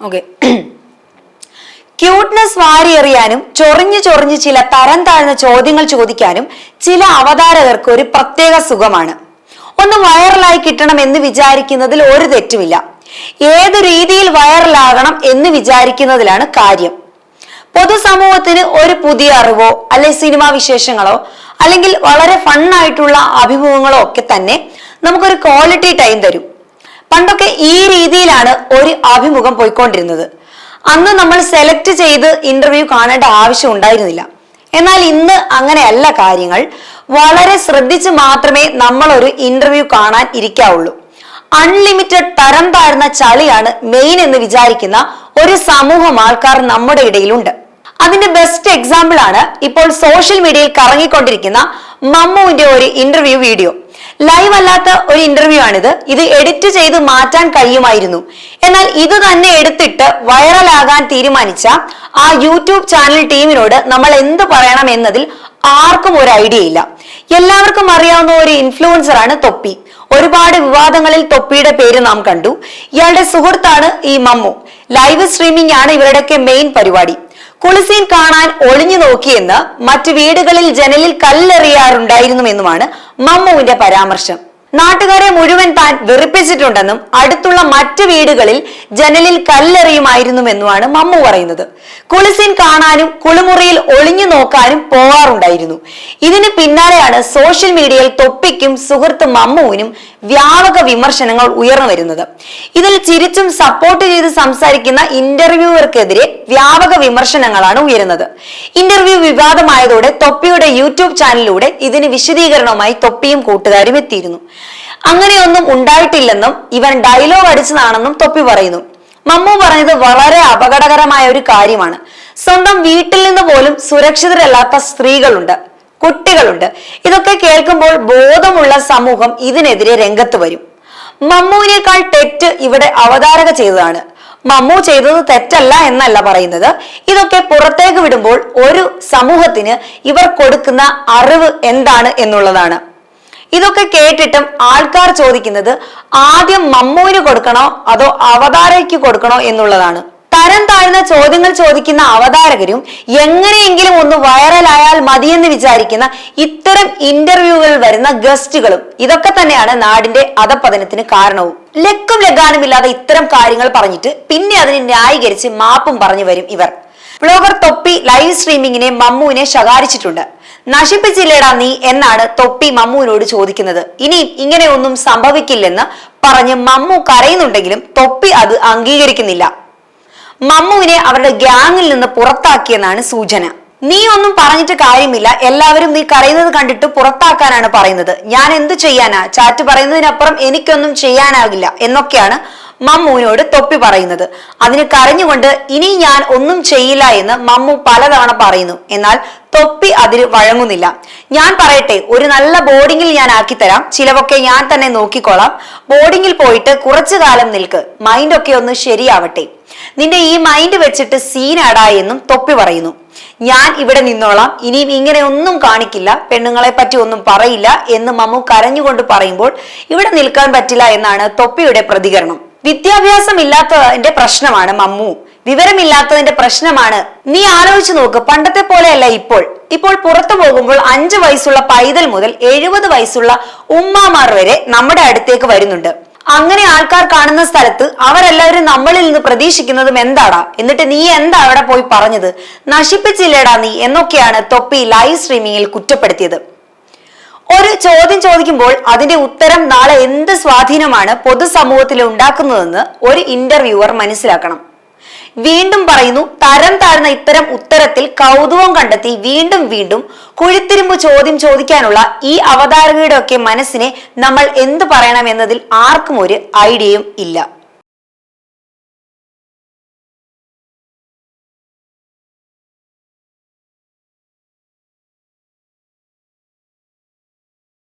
Okay cuteness വാരിയെറിയാനും ചൊറിഞ്ഞു ചൊറിഞ്ഞ് ചില തരം താഴ്ന്ന ചോദ്യങ്ങൾ ചോദിക്കാനും ചില അവതാരകർക്ക് ഒരു പ്രത്യേക സുഖമാണ്. ഒന്ന് വൈറലായി കിട്ടണം എന്ന് വിചാരിക്കുന്നതിൽ ഒരു തെറ്റുമില്ല. ഏത് രീതിയിൽ വൈറലാകണം എന്ന് വിചാരിക്കുന്നതിലാണ് കാര്യം. പൊതുസമൂഹത്തിന് ഒരു പുതിയ അറിവോ അല്ലെ സിനിമാ വിശേഷങ്ങളോ അല്ലെങ്കിൽ വളരെ ഫണ്ണായിട്ടുള്ള അഭിമുഖങ്ങളോ ഒക്കെ തന്നെ നമുക്കൊരു ക്വാളിറ്റി ടൈം തരും. പണ്ടൊക്കെ ഈ രീതിയിലാണ് ഒരു അഭിമുഖം പോയിക്കൊണ്ടിരുന്നത്. അന്ന് നമ്മൾ സെലക്ട് ചെയ്ത് ഇന്റർവ്യൂ കാണേണ്ട ആവശ്യം ഉണ്ടായിരുന്നില്ല. എന്നാൽ ഇന്ന് അങ്ങനെയല്ല കാര്യങ്ങൾ. വളരെ ശ്രദ്ധിച്ച് മാത്രമേ നമ്മൾ ഒരു ഇന്റർവ്യൂ കാണാൻ ഇരിക്കാവുള്ളൂ. അൺലിമിറ്റഡ് തരം താഴ്ന്ന ചളിയാണ് മെയിൻ എന്ന് വിചാരിക്കുന്ന ഒരു സമൂഹം ആൾക്കാർ നമ്മുടെ ഇടയിലുണ്ട്. അതിന്റെ ബെസ്റ്റ് എക്സാമ്പിൾ ആണ് ഇപ്പോൾ സോഷ്യൽ മീഡിയയിൽ കറങ്ങിക്കൊണ്ടിരിക്കുന്ന മമ്മുവിന്റെ ഒരു ഇന്റർവ്യൂ വീഡിയോ ലൈവ് അല്ലാത്ത ഒരു ഇന്റർവ്യൂ ആണിത്. ഇത് എഡിറ്റ് ചെയ്ത് മാറ്റാൻ കഴിയുമായിരുന്നു. എന്നാൽ ഇത് തന്നെ എടുത്തിട്ട് വൈറലാകാൻ തീരുമാനിച്ച ആ യൂട്യൂബ് ചാനൽ ടീമിനോട് നമ്മൾ എന്ത് പറയണം എന്നതിൽ ആർക്കും ഒരു ഐഡിയ ഇല്ല. എല്ലാവർക്കും അറിയാവുന്ന ഒരു ഇൻഫ്ലുവൻസർ ആണ് തൊപ്പി. ഒരുപാട് വിവാദങ്ങളിൽ തൊപ്പിയുടെ പേര് നാം കണ്ടു. ഇയാളുടെ സുഹൃത്താണ് ഈ മമ്മു. ലൈവ് സ്ട്രീമിംഗ് ആണ് ഇവരുടെയൊക്കെ മെയിൻ പരിപാടി. കുളിസീൻ കാണാൻ ഒളിഞ്ഞു നോക്കിയെന്ന് മറ്റു വീടുകളിൽ ജനലിൽ കല്ലെറിയാറുണ്ടായിരുന്നുവെന്നുമാണ് മമ്മുവിന്റെ പരാമർശം. നാട്ടുകാരെ മുഴുവൻ താൻ വെറുപ്പിച്ചിട്ടുണ്ടെന്നും അടുത്തുള്ള മറ്റു വീടുകളിൽ ജനലിൽ കല്ലെറിയുമായിരുന്നുവെന്നുമാണ് മമ്മു പറയുന്നത്. കുളിസിൻ കാണാനും കുളിമുറിയിൽ ഒളിഞ്ഞു നോക്കാനും പോവാറുണ്ടായിരുന്നു. ഇതിന് പിന്നാലെയാണ് സോഷ്യൽ മീഡിയയിൽ തൊപ്പിക്കും സുഹൃത്ത് മമ്മുവിനും വ്യാപക വിമർശനങ്ങൾ ഉയർന്നു വരുന്നത്. ഇതിൽ ചിരിച്ചും സപ്പോർട്ട് ചെയ്ത് സംസാരിക്കുന്ന ഇന്റർവ്യൂവർക്കെതിരെ വ്യാപക വിമർശനങ്ങളാണ് ഉയരുന്നത്. ഇന്റർവ്യൂ വിവാദമായതോടെ തൊപ്പിയുടെ യൂട്യൂബ് ചാനലിലൂടെ ഇതിന് വിശദീകരണവുമായി തൊപ്പിയും കൂട്ടുകാരും എത്തിയിരുന്നു. അങ്ങനെയൊന്നും ഉണ്ടായിട്ടില്ലെന്നും ഇവൻ ഡയലോഗ് അടിച്ചതാണെന്നും തൊപ്പി പറയുന്നു. മമ്മു പറഞ്ഞത് വളരെ അപകടകരമായ ഒരു കാര്യമാണ്. സ്വന്തം വീട്ടിൽ നിന്ന് പോലും സുരക്ഷിതരല്ലാത്ത സ്ത്രീകളുണ്ട് കുട്ടികളുണ്ട്. ഇതൊക്കെ കേൾക്കുമ്പോൾ ബോധമുള്ള സമൂഹം ഇതിനെതിരെ രംഗത്ത് വരും. മമ്മുവിനേക്കാൾ തെറ്റ് ഇവിടെ അവതാരക ചെയ്തതാണ്. മമ്മു ചെയ്തത് തെറ്റല്ല എന്നല്ല പറയുന്നത്. ഇതൊക്കെ പുറത്തേക്ക് വിടുമ്പോൾ ഒരു സമൂഹത്തിന് ഇവർ കൊടുക്കുന്ന അറിവ് എന്താണ് എന്നുള്ളതാണ്. ഇതൊക്കെ കേട്ടിട്ടും ആൾക്കാർ ചോദിക്കുന്നത് ആദ്യം മമ്മൂവിന് കൊടുക്കണോ അതോ അവതാരയ്ക്ക് കൊടുക്കണോ എന്നുള്ളതാണ്. തരം താഴ്ന്ന ചോദ്യങ്ങൾ ചോദിക്കുന്ന അവതാരകരും എങ്ങനെയെങ്കിലും ഒന്ന് വൈറലായാൽ മതിയെന്ന് വിചാരിക്കുന്ന ഇത്തരം ഇന്റർവ്യൂകൾ വരുന്ന ഗസ്റ്റുകളും ഇതൊക്കെ തന്നെയാണ് നാടിന്റെ അധപതനത്തിന് കാരണവും. ലക്കും ലഗാനും ഇല്ലാതെ ഇത്തരം കാര്യങ്ങൾ പറഞ്ഞിട്ട് പിന്നെ അതിനെ ന്യായീകരിച്ച് മാപ്പും പറഞ്ഞു വരും ഇവർ. ബ്ലോഗർ തൊപ്പി ലൈവ് സ്ട്രീമിങ്ങിനെ മമ്മുവിനെ ശകാരിച്ചിട്ടുണ്ട്. നശിപ്പിച്ചില്ലേടാ നീ എന്നാണ് തൊപ്പി മമ്മുവിനോട് ചോദിക്കുന്നത്. ഇനിയും ഇങ്ങനെയൊന്നും സംഭവിക്കില്ലെന്ന് പറഞ്ഞ് മമ്മു കരയുന്നുണ്ടെങ്കിലും തൊപ്പി അത് അംഗീകരിക്കുന്നില്ല. മമ്മുവിനെ അവരുടെ ഗ്യാങ്ങിൽ നിന്ന് പുറത്താക്കിയെന്നാണ് സൂചന. നീ ഒന്നും പറഞ്ഞിട്ട് കാര്യമില്ല. എല്ലാവരും നീ കരയുന്നത് കണ്ടിട്ട് പുറത്താക്കാനാണ് പറയുന്നത്. ഞാൻ എന്ത് ചെയ്യാനാ? ചാറ്റ് പറയുന്നതിനപ്പുറം എനിക്കൊന്നും ചെയ്യാനാകില്ല എന്നൊക്കെയാണ് മമ്മുവിനോട് തൊപ്പി പറയുന്നത്. അതിന് കരഞ്ഞുകൊണ്ട് ഇനി ഞാൻ ഒന്നും ചെയ്യില്ല എന്ന് മമ്മു പലതവണ പറയുന്നു. എന്നാൽ തൊപ്പി അതിന് വഴങ്ങുന്നില്ല. ഞാൻ പറയട്ടെ ഒരു നല്ല ബോർഡിങ്ങിൽ ഞാൻ ആക്കിത്തരാം ചിലവൊക്കെ ഞാൻ തന്നെ നോക്കിക്കോളാം. ബോർഡിങ്ങിൽ പോയിട്ട് കുറച്ചു കാലം നിൽക്ക്. മൈൻഡൊക്കെ ഒന്ന് ശരിയാവട്ടെ. നിന്റെ ഈ മൈൻഡ് വെച്ചിട്ട് സീനാടാ എന്നും തൊപ്പി പറയുന്നു. ഞാൻ ഇവിടെ നിന്നോളാം. ഇനിയും ഇങ്ങനെ ഒന്നും കാണിക്കില്ല. പെണ്ണുങ്ങളെ പറ്റി ഒന്നും പറയില്ല എന്ന് മമ്മു കരഞ്ഞുകൊണ്ട് പറയുമ്പോൾ ഇവിടെ നിൽക്കാൻ പറ്റില്ല എന്നാണ് തൊപ്പിയുടെ പ്രതികരണം. വിദ്യാഭ്യാസം ഇല്ലാത്തതിന്റെ പ്രശ്നമാണ് മമ്മു. വിവരമില്ലാത്തതിന്റെ പ്രശ്നമാണ്. നീ ആലോചിച്ചു നോക്ക് പണ്ടത്തെ പോലെയല്ല ഇപ്പോൾ. ഇപ്പോൾ പുറത്തു പോകുമ്പോൾ അഞ്ചു വയസ്സുള്ള പൈതൽ മുതൽ എഴുപത് വയസ്സുള്ള ഉമ്മാമാർ വരെ നമ്മുടെ അടുത്തേക്ക് വരുന്നുണ്ട്. അങ്ങനെ ആൾക്കാർ കാണുന്ന സ്ഥലത്ത് അവരെല്ലാവരും നമ്മളിൽ നിന്ന് പ്രതീക്ഷിക്കുന്നതും എന്താടാ? എന്നിട്ട് നീ എന്താ അവിടെ പോയി പറഞ്ഞത്? നശിപ്പിച്ചില്ലേടാ നീ എന്നൊക്കെയാണ് തൊപ്പി ലൈവ് സ്ട്രീമിങ്ങിൽ കുറ്റപ്പെടുത്തിയത്. ഒരു ചോദ്യം ചോദിക്കുമ്പോൾ അതിന്റെ ഉത്തരം നാളെ എന്ത് സ്വാധീനമാണ് പൊതുസമൂഹത്തിൽ ഉണ്ടാക്കുന്നതെന്ന് ഒരു ഇന്റർവ്യൂവർ മനസ്സിലാക്കണം. വീണ്ടും പറയുന്നു തരം താഴ്ന്ന ഇത്തരം ഉത്തരത്തിൽ കൗതുകം കണ്ടെത്തി വീണ്ടും വീണ്ടും കുഴിത്തിരുമ്പ് ചോദ്യം ചോദിക്കാനുള്ള ഈ അവതാരകയുടെ ഒക്കെ മനസ്സിനെ നമ്മൾ എന്ത് പറയണം എന്നതിൽ ആർക്കും ഒരു ഐഡിയയും ഇല്ല.